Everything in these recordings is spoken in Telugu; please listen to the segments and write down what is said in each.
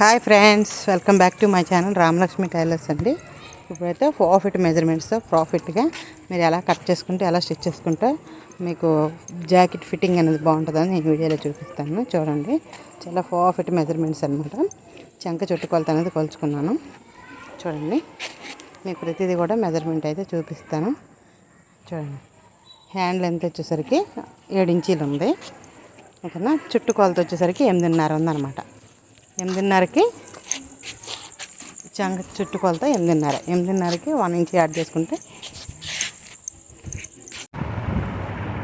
Hi friends welcome back to my channel Ramalakshmi tailors అండి. ఇప్పుడైతే ప్రాఫిట్ మెజర్మెంట్స్తో ప్రాఫిట్గా మీరు ఎలా కట్ చేసుకుంటే ఎలా స్టిచ్ చేసుకుంటే మీకు జాకెట్ ఫిట్టింగ్ అనేది బాగుంటుందని నేను వీడియోలో చూపిస్తాను. చూడండి. చాలా ప్రాఫిట్ మెజర్మెంట్స్ అనమాట చంక చుట్టుకొలత అనేది కొలుచుకున్నాను. చూడండి. మీకు ప్రతిదీ కూడా మెజర్మెంట్ అయితే చూపిస్తాను. చూడండి. హ్యాండ్ లెంత్ వచ్చేసరికి ఏడు ఇంచీలు ఉంది. ఓకేనా? చుట్టుకొలత వచ్చేసరికి ఎనిమిదిన్నర ఉందన్నమాట. ఎనిమిదిన్నరకి చంక చుట్టుకొలత ఎనిమిదిన్నర. ఎనిమిదిన్నరకి వన్ ఇంచ్ యాడ్ చేసుకుంటే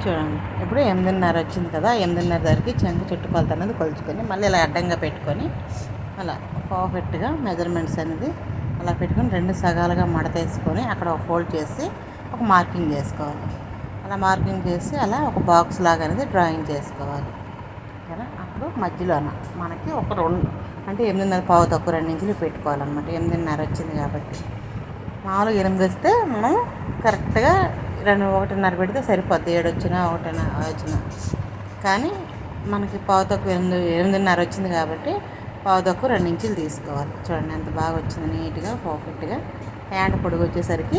చూడండి ఇప్పుడు ఎనిమిదిన్నర వచ్చింది కదా ఎనిమిదిన్నర ధరకి చంక చుట్టుకొలత అనేది కొలుచుకొని మళ్ళీ ఇలా అడ్డంగా పెట్టుకొని అలా పర్ఫెక్ట్గా మెజర్మెంట్స్ అనేది అలా పెట్టుకొని రెండు సగాలుగా మడత వేసుకొని అక్కడ ఒక ఫోల్డ్ చేసి ఒక మార్కింగ్ చేసుకోవాలి. అలా మార్కింగ్ చేసి అలా ఒక బాక్స్ లాగా అనేది డ్రాయింగ్ చేసుకోవాలి. కదా అప్పుడు మధ్యలోన మనకి ఒక రెండు అంటే ఎనిమిదిన్నర పావు తక్కువ రెండు ఇంచులు పెట్టుకోవాలన్నమాట. ఎనిమిదిన్నర వచ్చింది కాబట్టి. మామూలుగా ఎనిమిది వస్తే మనం కరెక్ట్గా రెండు ఒకటిన్నర పెడితే సరిపోద్ది. ఏడు వచ్చినా ఒకటిన వచ్చినా. కానీ మనకి పావు తక్కువ ఎనిమిది ఎనిమిదిన్నర వచ్చింది కాబట్టి పావు తక్కువ రెండు ఇంచులు తీసుకోవాలి. చూడండి ఎంత బాగా వచ్చింది. నీట్గా పర్ఫెక్ట్గా. హ్యాండ్ పొడుగు వచ్చేసరికి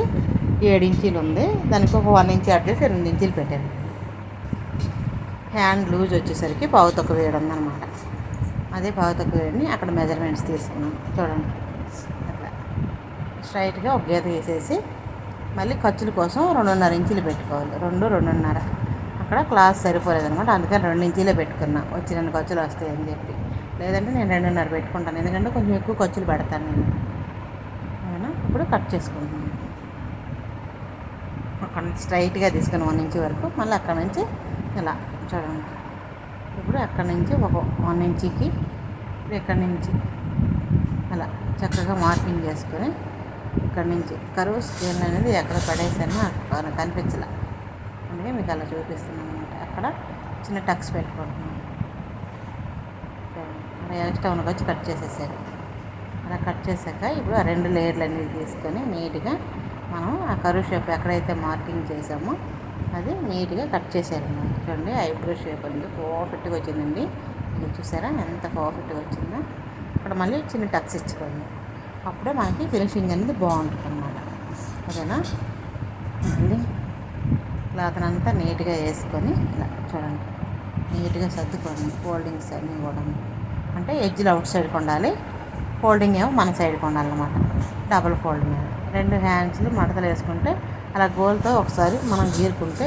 ఏడు ఇంచీలు ఉంది. దానికి ఒక వన్ ఇంచ్ యాడ్ చేసి ఎనిమిది ఇంచీలు పెట్టాను. హ్యాండ్ లూజ్ వచ్చేసరికి పావు తక్కువ వేయడం అనమాట అదే పావు తక్కువ అక్కడ మెజర్మెంట్స్ తీసుకున్నాం. చూడండి. అట్లా. స్ట్రైట్గా ఒక గీత వేసేసి మళ్ళీ ఖర్చుల కోసం రెండున్నర ఇంచులు పెట్టుకోవాలి. రెండు రెండున్నర. అక్కడ క్లాస్ సరిపోలేదనమాట అందుకని రెండు ఇంచులే పెట్టుకున్నా. వచ్చి రెండు ఖర్చులు వస్తాయని చెప్పి. లేదంటే నేను రెండున్నర పెట్టుకుంటాను. ఎందుకంటే కొంచెం ఎక్కువ ఖర్చులు పెడతాను నేను. అవునా? ఇప్పుడు కట్ చేసుకుంటున్నాను. అక్కడ స్ట్రైట్గా తీసుకుని వన్ ఇంచ్ వరకు. మళ్ళీ అక్కడ నుంచి ఇలా. చూడండి. ఇప్పుడు అక్కడి నుంచి ఒక వన్ ఇంచుకి ఇప్పుడు ఇక్కడి నుంచి అలా చక్కగా మార్కింగ్ చేసుకొని ఇక్కడ నుంచి కరువు స్కేల్ అనేది ఎక్కడ పడేసానో అక్కడ కనిపించలే. అందుకే మీకు అలా చూపిస్తున్నాను అనమాట అక్కడ చిన్న టక్స్ పెట్టుకుంటున్నాను. అలా ఎక్స్ట్రా వచ్చి కట్ చేసేసారు అలా కట్ చేశాక ఇప్పుడు ఆ రెండు లేయర్లు అనేది తీసుకొని నీట్గా మనం ఆ కరువు షేప్ ఎక్కడైతే మార్కింగ్ చేసామో అది నీట్గా కట్ చేశాను. చూడండి ఐబ్రో షేప్ అనేది పర్ఫెక్ట్గా వచ్చిందండి. ఇది చూసారా? ఎంత పర్ఫెక్ట్గా వచ్చిందో. అక్కడ మళ్ళీ చిన్న టక్స్ ఇచ్చుకోండి. అప్పుడే మనకి ఫినిషింగ్ అనేది బాగుంటుంది అన్నమాట ఓకేనా? మళ్ళీ క్లాత్ అంతా నీట్గా వేసుకొని ఇలా చూడండి. నీట్గా సర్దుకోండి ఫోల్డింగ్స్ అన్నీ కూడా. అంటే ఎడ్జ్లు అవుట్ సైడ్కి ఉండాలి ఫోల్డింగ్ ఏమో మన సైడ్కి ఉండాలన్నమాట డబుల్ ఫోల్డింగ్. రెండు హ్యాండ్స్లు మడతలు వేసుకుంటే అలా గోల్తో ఒకసారి మనం గీరుకుంటే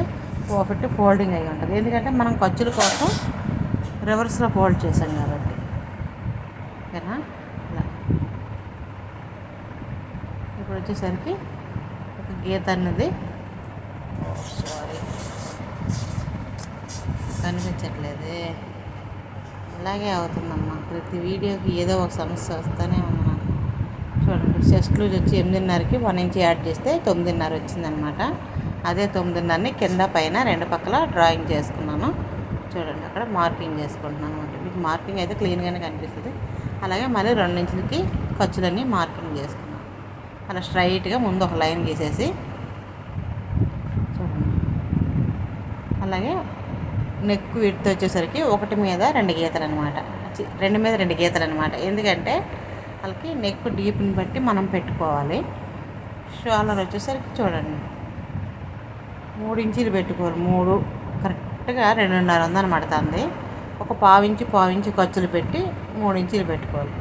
పర్ఫెక్ట్ ఫోల్డింగ్ అయి ఉంటుంది. ఎందుకంటే మనం ఖర్చుల కోసం రివర్స్లో ఫోల్డ్ చేసాం కాబట్టి. ఓకేనా? ఇలా. ఇప్పుడు వచ్చేసరికి ఒక గీత అన్నది. సారీ కనిపించట్లేదే. ఇలాగే అవుతుందమ్మా. ప్రతి వీడియోకి ఏదో ఒక సమస్య వస్తూనే ఉంది. చూడండి చెస్ట్ లూజ్ వచ్చి ఎనిమిదిన్నరకి వన్ ఇంచ్ యాడ్ చేస్తే తొమ్మిదిన్నర వచ్చిందనమాట. అదే తొమ్మిదిన్నరని కింద పైన రెండు పక్కల డ్రాయింగ్ చేసుకున్నాను. చూడండి అక్కడ మార్కింగ్ చేసుకుంటున్నాను అనమాట. మీకు మార్కింగ్ అయితే క్లీన్గానే కనిపిస్తుంది. అలాగే మళ్ళీ రెండు ఇంచులకి ఖర్చులన్నీ మార్కింగ్ చేసుకున్నాను. అలా స్ట్రైట్గా ముందు ఒక లైన్ గీసేసి చూడండి. అలాగే నెక్ విడ్త్ వచ్చేసరికి ఒకటి మీద రెండు గీతలు అనమాట రెండు మీద రెండు గీతలు అనమాట ఎందుకంటే వాళ్ళకి నెక్ డీప్ని బట్టి మనం పెట్టుకోవాలి. షోలర్ వచ్చేసరికి చూడండి. మూడు ఇంచీలు పెట్టుకోవాలి. మూడు కరెక్ట్గా రెండున్నర ఉందని పడుతుంది. ఒక పావించి పావించి ఖర్చులు పెట్టి మూడు ఇంచీలు పెట్టుకోవాలి.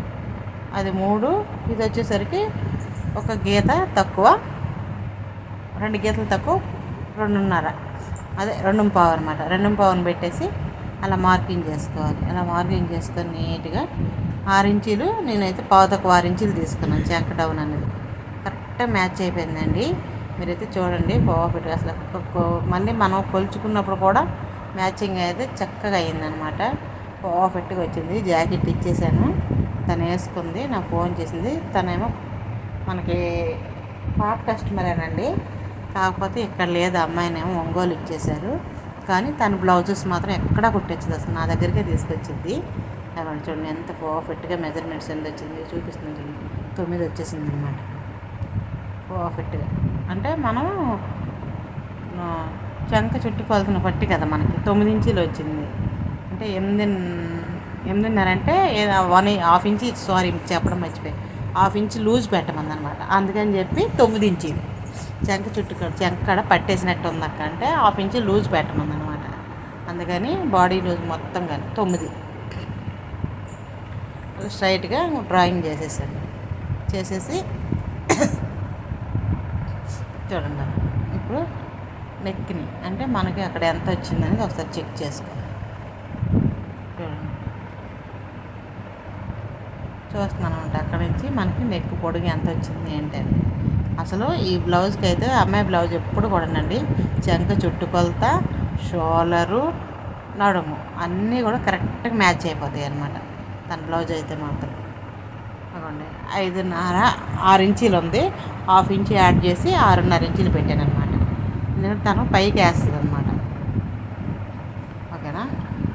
అది మూడు ఇది వచ్చేసరికి ఒక గీత తక్కువ రెండు గీతలు తక్కువ రెండున్నర. అదే రెండు పావు అనమాట రెండు పావును పెట్టేసి అలా మార్కింగ్ చేసుకోవాలి. అలా మార్కింగ్ చేసుకొని నీట్గా ఆరు ఇంచీలు నేనైతే పావు ఆరు ఇంచీలు తీసుకున్నాను. చెక్క డౌన్ అనేది. కరెక్ట్గా మ్యాచ్ అయిపోయిందండి. మీరైతే చూడండి పర్ఫెక్ట్గా అసలు మళ్ళీ మనం కొలుచుకున్నప్పుడు కూడా మ్యాచింగ్ అయితే చక్కగా అయిందనమాట పర్ఫెక్ట్గా వచ్చింది. జాకెట్ ఇచ్చేసాను. తను వేసుకుంది నా ఫోన్ చేసింది. తనేమో మనకి పాత కస్టమరేనండి. కాకపోతే ఇక్కడ లేదు అమ్మాయినేమో ఒంగోలు ఇచ్చేశారు. కానీ తన బ్లౌజెస్ మాత్రం ఎక్కడా కుట్టించదు అసలు నా దగ్గరికే తీసుకొచ్చింది. అవి చూడండి ఎంత పర్ఫెక్ట్గా మెజర్మెంట్స్ ఎంత వచ్చింది చూపిస్తుంది చూడండి. తొమ్మిది వచ్చేసింది అనమాట పర్ఫెక్ట్గా అంటే మనం చంక చుట్టుకొలతను పట్టి కదా మనకి. తొమ్మిది ఇంచీలు వచ్చింది. అంటే ఎనిమిది ఎనిమిదిన్నర అంటే వన్ హాఫ్ ఇంచ్ సారీ చెప్పడం మర్చిపోయి. హాఫ్ ఇంచ్ లూజ్ పెట్టమంది అనమాట అందుకని చెప్పి తొమ్మిది ఇంచీలు. చెంక చుట్టూ చెంక పట్టేసినట్టు ఉంది అక్క అంటే హాఫ్ ఇంచ్ లూజ్ పెట్టమంది అనమాట అందుకని బాడీ లూజ్ మొత్తం కానీ తొమ్మిది. స్ట్రైట్గా డ్రాయింగ్ చేసేసాను. చేసేసి చూడండి ఇప్పుడు నెక్ని అంటే మనకి అక్కడ ఎంత వచ్చిందనేది ఒకసారి చెక్ చేసుకోవాలి. చూడండి. చూస్తున్నాను అనమాట అక్కడ నుంచి మనకి నెక్ పొడుగు ఎంత వచ్చింది ఏంటని అసలు ఈ బ్లౌజ్కి అయితే అమ్మాయి బ్లౌజ్ ఎప్పుడు కూడానండి చెంక చుట్టుకొలత షోలరు నడుము అన్నీ కూడా కరెక్ట్గా మ్యాచ్ అయిపోతాయి అన్నమాట. తన బ్లౌజ్ అయితే మాత్రం. అవ్వండి ఐదున్నర ఆరు ఇంచీలు ఉంది. హాఫ్ ఇంచ్ యాడ్ చేసి ఆరున్నర ఇంచీలు పెట్టాను అనమాట ఎందుకంటే తను పైకి వేస్తుంది అనమాట ఓకేనా?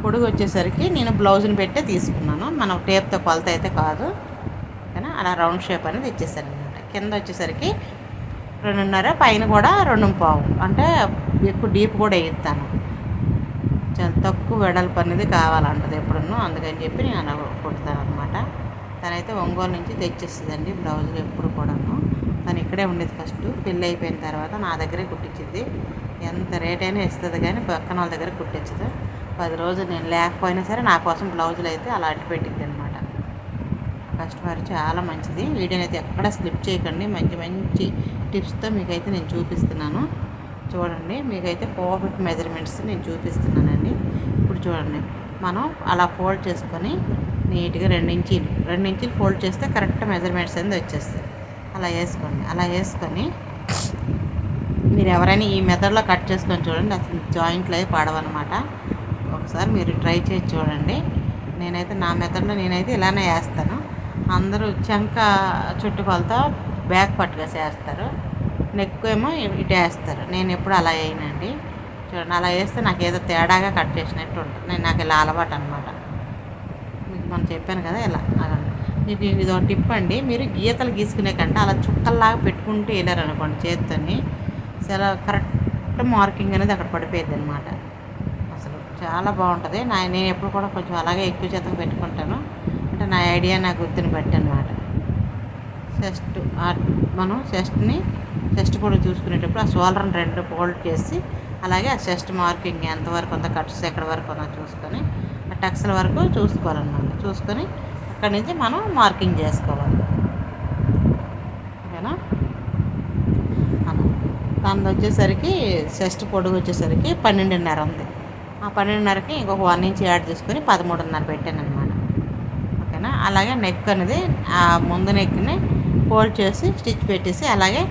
పొడుగు వచ్చేసరికి నేను బ్లౌజ్ని పెట్టే తీసుకున్నాను. మనం టేప్తో కొలత అయితే కాదు. ఓకేనా? అలా రౌండ్ షేప్ అనేది ఇచ్చేసాను అనమాట కింద వచ్చేసరికి రెండున్నర పైన కూడా రెండు పావు. అంటే ఎక్కువ డీప్ కూడా వేయిస్తాను చాలా తక్కువ వెడల్పు అనేది కావాలంటది ఎప్పుడున్నో. అందుకని చెప్పి నేను అలా కుడతాను అనమాట తనైతే ఒంగోలు నుంచి తెచ్చేస్తుందండి బ్లౌజులు ఎప్పుడు కూడాను. తను ఇక్కడే ఉండేది ఫస్ట్. పెళ్ళి అయిపోయిన తర్వాత నా దగ్గరే కుట్టించింది ఎంత రేట్ అయినా ఇస్తుంది కానీ పక్కన వాళ్ళ దగ్గర కుట్టించదు. పది రోజులు నేను లేకపోయినా సరే నా కోసం బ్లౌజులు అయితే అలా అడ్డు పెట్టింది అనమాట కస్టమర్ చాలా మంచిది. వీడియోని అయితే ఎక్కడ స్లిప్ చేయకండి. మంచి మంచి టిప్స్తో మీకైతే నేను చూపిస్తున్నాను. చూడండి. మీకైతే పర్ఫెక్ట్ మెజర్మెంట్స్ నేను చూపిస్తున్నానండి. ఇప్పుడు చూడండి. మనం అలా ఫోల్డ్ చేసుకొని నీట్గా రెండు ఇంచీలు రెండు ఇంచీలు ఫోల్డ్ చేస్తే కరెక్ట్ మెజర్మెంట్స్ అనేది వచ్చేస్తాయి. అలా వేసుకోండి. అలా వేసుకొని మీరు ఎవరైనా ఈ మెథడ్లో కట్ చేసుకొని చూడండి. అసలు జాయింట్లు అవి పడవన్నమాట ఒకసారి మీరు ట్రై చేసి చూడండి. నేనైతే నా మెథడ్లో నేనైతే ఇలానే వేస్తాను. అందరూ చంక చుట్టుకొలతో బ్యాక్ పట్టుగా చేస్తారు నెక్ ఏమో ఇటు వేస్తారు. నేను ఎప్పుడు అలా వేయనండి చూడండి అలా వేస్తే నాకు ఏదో తేడాగా కట్ చేసినట్టు ఉంటుంది. నేను నాకు ఇలా అలవాటు అనమాట మీకు మనం చెప్పాను కదా ఇలా. మీకు ఇది ఒక టిప్ అండి. మీరు గీతలు గీసుకునే కంటే అలా చుక్కల్లాగా పెట్టుకుంటూ వెళ్ళారనుకోండి చేత్తోని. చాలా కరెక్ట్ మార్కింగ్ అనేది అక్కడ పడిపోయింది అనమాట అసలు చాలా బాగుంటుంది. నా నేను ఎప్పుడు కూడా కొంచెం అలాగే ఎక్కువ చేతం పెట్టుకుంటాను. అంటే నా ఐడియా నా గుర్తుని బట్టి అనమాట చెస్ట్ మనం చెస్ట్ని చెస్ట్ కూడా చూసుకునేటప్పుడు ఆ షోల్డర్ని రెండు ఫోల్డ్ చేసి అలాగే ఆ చెస్ట్ మార్కింగ్ ఎంతవరకు ఉందో కట్స్ ఎక్కడి వరకు ఉందో చూసుకొని ఆ టక్స్ల వరకు చూసుకోవాలన్నమాట. చూసుకొని అక్కడి నుంచి మనం మార్కింగ్ చేసుకోవాలి. ఓకేనా? దాని వచ్చేసరికి చెస్ట్ పొడుగు వచ్చేసరికి పన్నెండున్నర ఉంది. ఆ పన్నెండున్నరకి ఇంకొక వన్ ఇంచ్ యాడ్ చేసుకొని పదమూడున్నర పెట్టాను అనమాట ఓకేనా? అలాగే నెక్ అనేది ఆ ముందు నెక్ని ఫోల్డ్ చేసి స్టిచ్ పెట్టేసి అలాగే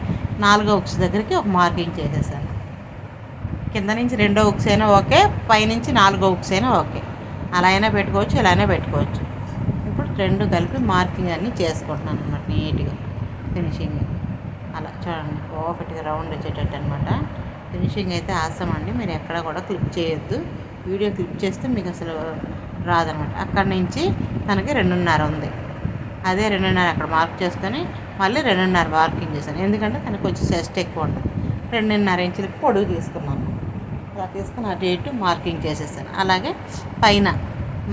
నాలుగో ఉక్స్ దగ్గరికి ఒక మార్కింగ్ చేసేసాను. కింద నుంచి రెండో ఉక్స్ అయినా ఓకే పైనుంచి నాలుగో ఉక్స్ అయినా ఓకే. అలా అయినా పెట్టుకోవచ్చు ఇలా అయినా పెట్టుకోవచ్చు. ఇప్పుడు రెండు కలిపి మార్కింగ్ అన్నీ చేసుకుంటున్నాను అనమాట నీట్గా. ఫినిషింగ్. అలా చూడండి ఒకటిగా రౌండ్ వచ్చేటట్టు అనమాట ఫినిషింగ్ అయితే ఆసం అండి మీరు ఎక్కడ కూడా క్లిప్ చేయొద్దు. వీడియో క్లిప్ చేస్తే మీకు అసలు రాదనమాట అక్కడి నుంచి తనకి రెండున్నర ఉంది. అదే రెండున్నర అక్కడ మార్క్ చేసుకొని మళ్ళీ రెండున్నర మార్కింగ్ చేశాను. ఎందుకంటే తనకు కొంచెం చెస్ట్ ఎక్కువ ఉంటుంది. రెండున్నర ఇంచులకి పొడుగు తీసుకున్నాను. అలా తీసుకుని అటు ఇటు మార్కింగ్ చేసేసాను. అలాగే పైన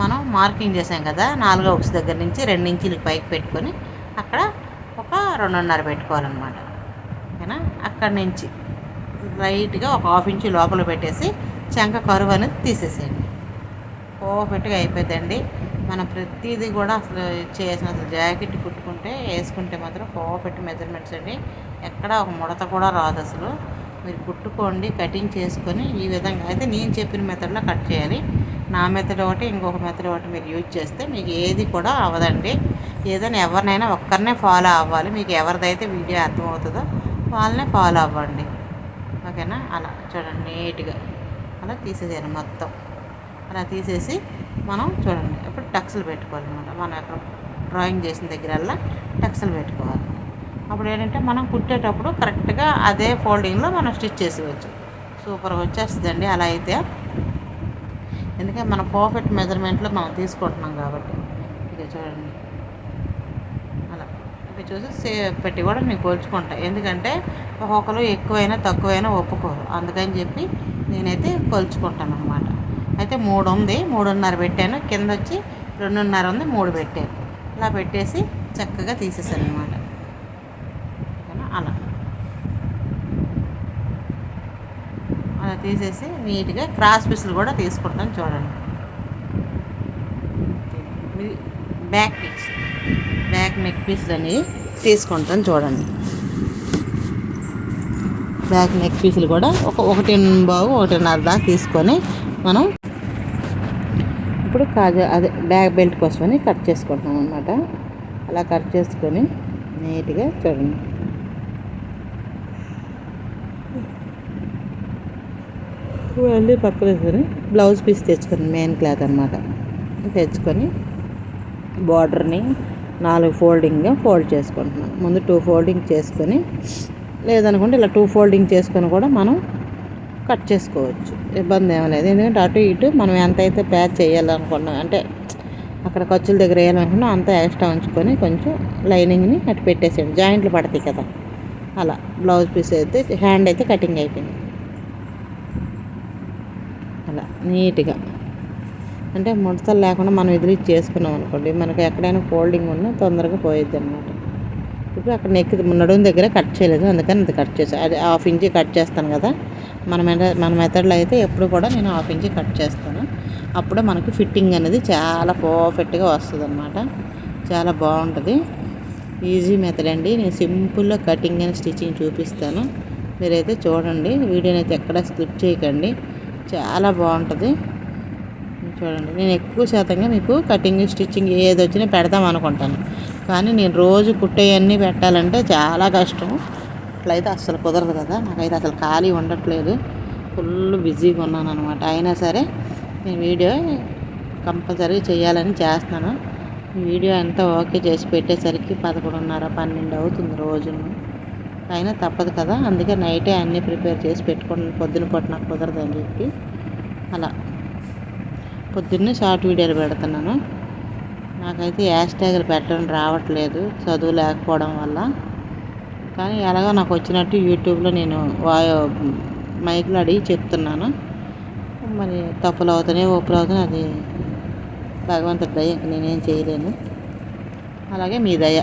మనం మార్కింగ్ చేసాం కదా నాలుగో ఒకటి దగ్గర నుంచి రెండు ఇంచులకి పైకి పెట్టుకొని అక్కడ ఒక రెండున్నర పెట్టుకోవాలన్నమాట. ఓకేనా? అక్కడి నుంచి లైట్గా ఒక హాఫ్ ఇంచు లోపల పెట్టేసి చెంక కరువు అనేది తీసేసేయండి. పర్ఫెక్ట్గా అయిపోయిందండి మనం ప్రతిదీ కూడా అసలు చేసిన అసలు జాకెట్ కుట్టుకుంటే వేసుకుంటే మాత్రం పర్ఫెక్ట్ మెజర్మెంట్స్ అండి. ఎక్కడ ఒక ముడత కూడా రాదు అసలు. మీరు కుట్టుకోండి కటింగ్ చేసుకొని ఈ విధంగా. అయితే నేను చెప్పిన మెథడ్లో కట్ చేయాలి. నా మెథడ్ ఒకటి ఇంకొక మెథడ్ ఒకటి మీరు యూజ్ చేస్తే మీకు ఏది కూడా అవ్వదండి. ఏదైనా ఎవరినైనా ఒక్కరినే ఫాలో అవ్వాలి. మీకు ఎవరిదైతే వీడియో అర్థమవుతుందో వాళ్ళనే ఫాలో అవ్వండి. ఓకేనా? అలా చూడండి నీట్గా. అలా తీసేసాను మొత్తం. అలా తీసేసి మనం చూడండి. ఇప్పుడు టక్స్లు పెట్టుకోవాలన్నమాట. మనం అక్కడ డ్రాయింగ్ చేసిన దగ్గరల్లా టక్స్లు పెట్టుకోవాలి. అప్పుడు ఏంటంటే మనం కుట్టేటప్పుడు కరెక్ట్గా అదే ఫోల్డింగ్లో మనం స్టిచ్ చేసేవచ్చు సూపర్గా వచ్చేస్తుందండి. అలా అయితే ఎందుకంటే మన పర్ఫెక్ట్ మెజర్మెంట్లో మనం తీసుకుంటున్నాం కాబట్టి. ఇక చూడండి. అలా. ఇక చూసి సే పెట్టి కూడా నేను కోల్చుకుంటా. ఎందుకంటే ఒక్కొక్కరు ఎక్కువైనా తక్కువైనా ఒప్పుకోరు. అందుకని చెప్పి నేనైతే కొలుచుకుంటాను అనమాట అయితే మూడు ఉంది మూడున్నర పెట్టాను. కింద వచ్చి రెండున్నర ఉంది మూడు పెట్టాను. ఇలా పెట్టేసి చక్కగా తీసేసాను అనమాట అలా. అలా తీసేసి నీట్గా క్రాస్ పీసులు కూడా తీసుకుంటాను చూడండి. Back piece. బ్యాక్ నెక్ పీసులు అనేవి తీసుకుంటాను చూడండి. బ్యాక్ నెక్ పీసులు కూడా ఒక ఒకటి బావు ఒకటిన్నర దాకా తీసుకొని మనం కాజా అదే బ్యాక్ బెల్ట్ కోసమని కట్ చేసుకుంటున్నాం అనమాట అలా కట్ చేసుకొని నీట్గా చూడండి. మళ్ళీ పక్కన వేసుకొని బ్లౌజ్ పీస్ తెచ్చుకొని మెయిన్ క్లాత్ అనమాట తెచ్చుకొని బార్డర్ని నాలుగు ఫోల్డింగ్గా ఫోల్డ్ చేసుకుంటున్నాం. ముందు టూ ఫోల్డింగ్ చేసుకొని లేదనుకుంటే ఇలా టూ ఫోల్డింగ్ చేసుకొని కూడా మనం కట్ చేసుకోవచ్చు. ఇబ్బంది ఏమీ లేదు. ఎందుకంటే అటు ఇటు మనం ఎంత అయితే ప్యాచ్ చేయాలనుకున్నాం అంటే అక్కడ ఖర్చుల దగ్గర వేయాలనుకున్నాం అంత ఎక్స్ట్రా ఉంచుకొని కొంచెం లైనింగ్ని అటు పెట్టేసేయండి. జాయింట్లు పడతాయి కదా. అలా బ్లౌజ్ పీస్ అయితే హ్యాండ్ అయితే కటింగ్ అయిపోయింది. అలా నీట్గా. అంటే ముడతలు లేకుండా మనం ఇది చేసుకున్నాం అనుకోండి మనకు ఎక్కడైనా ఫోల్డింగ్ ఉన్నా తొందరగా పోయిద్ది అనమాట ఇప్పుడు అక్కడ నెక్ నడుము దగ్గర కట్ చేయలేదు అందుకని అది కట్ చేసాను అది హాఫ్ ఇంచ్ కట్ చేస్తాను కదా. మన మన మెథడ్లో అయితే ఎప్పుడు కూడా నేను హాఫ్ ఇంచ్ కట్ చేస్తాను. అప్పుడే మనకు ఫిట్టింగ్ అనేది చాలా పర్ఫెక్ట్గా వస్తుంది అనమాట చాలా బాగుంటుంది. ఈజీ మెథడ్ అండి. నేను సింపుల్గా కటింగ్ అండ్ స్టిచ్చింగ్ చూపిస్తాను. మీరైతే చూడండి. వీడియోని అయితే ఎక్కడ స్కిప్ చేయకండి. చాలా బాగుంటుంది. చూడండి. నేను ఎక్కువ శాతంగా మీకు కటింగ్ స్టిచ్చింగ్ ఏది వచ్చినా పెడదాం అనుకుంటాను. కానీ నేను రోజు కుట్టేయన్నీ పెట్టాలంటే చాలా కష్టం. అట్లయితే అసలు కుదరదు కదా. నాకైతే అసలు ఖాళీ ఉండట్లేదు. ఫుల్ బిజీగా ఉన్నాను అనమాట అయినా సరే నేను వీడియో కంపల్సరీ చేయాలని చేస్తున్నాను. వీడియో అంతా ఓకే చేసి పెట్టేసరికి పదకొండున్నర పన్నెండు అవుతుంది రోజును అయినా తప్పదు కదా. అందుకే నైటే అన్నీ ప్రిపేర్ చేసి పెట్టుకుని పొద్దున పూట నాకు కుదరదు అని చెప్పి అలా పొద్దున్నే షార్ట్ వీడియోలు పెడుతున్నాను. నాకైతే హ్యాష్ ట్యాగులు పెట్టడం రావట్లేదు. చదువు లేకపోవడం వల్ల. కానీ ఎలాగో నాకు వచ్చినట్టు యూట్యూబ్లో నేను వాయో మైక్లో అడిగి చెప్తున్నాను. మరి తప్పులు అవుతున్నాయి ఒప్పులు అవుతున్నాయి అది భగవంతుడి దయ నేనేం చేయలేను. అలాగే మీ దయ.